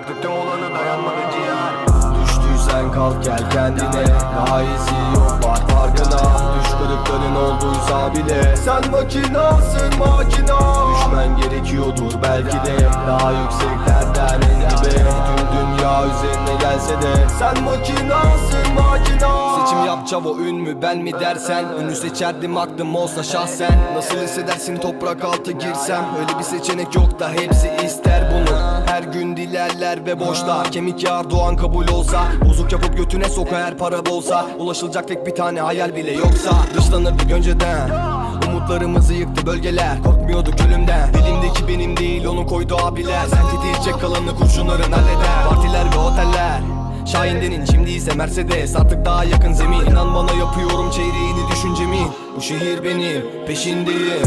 Yaktık olanı dayanmadı ciğer. Düştüysen kalk gel kendine. Daha iyisi yok var farkına. Düş kırıkların olduysa bile. Sen makinasın makina. Düşmen gerekiyordur belki de. Daha yükseklerden en dibe. Tüm dünya üzerine gelse de. Sen makinasın makina. Seçim yap çavo ün mü ben mi dersen. Ünü seçerdim aklım olsa şahsen. Nasıl hissedersin toprak altı girsem. Öyle bir seçenek yok da hepsi ister bunu Her dilerler ve boşlar Kemik yağar doğan kabul olsa Bozuk yapıp götüne sok eğer para bolsa. Ulaşılacak tek bir tane hayal bile yoksa. Dışlanırdık önceden. Umutlarımızı yıktı bölgeler. Korkmuyorduk ölümden Elimdeki benim değil onu koydu abiler. Sen titrecek kalanı kurşunların halleder. Partiler ve oteller. Şahindenin şimdi ise Mercedes. Artık daha yakın zemin. İnan bana yapıyorum çeyreğini düşüncemi Bu şehir benim peşindeyim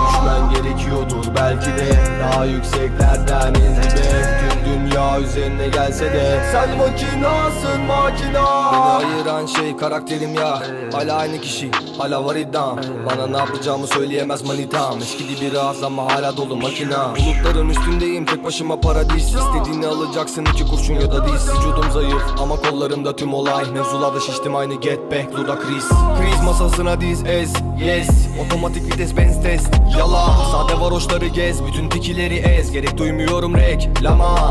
Düşmen gerekiyordur. Belki de Daha yükseklerden en dibe Tüm dünya üzerine gelse de. Sen makinasın makina. Beni ayıran şey karakterim ya. Hala aynı kişi hala var iddiam. Bana ne yapacağımı söyleyemez manitam. Eskidi biraz ama hala dolu makina. Bulutların üstündeyim tek başıma paradis. İstediğini alacaksın iki kurşun ya da diz. Vücudum zayıf ama kollarımda tüm olay. Mevzularda şiştim aynı get back Luda kriz Kriz masasına diz ez yes. Otomatik vites benz test. Yala Sade varoşları gez. Bütün tikileri ez. Gerek duymuyorum reklama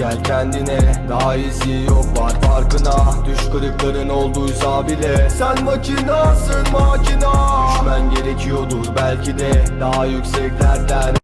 gel kendine Daha iyisi yok var farkına. Düş kırıkların olduysa bile. Sen makinasın makina. Düşmen gerekiyordur belki de Daha yükseklerden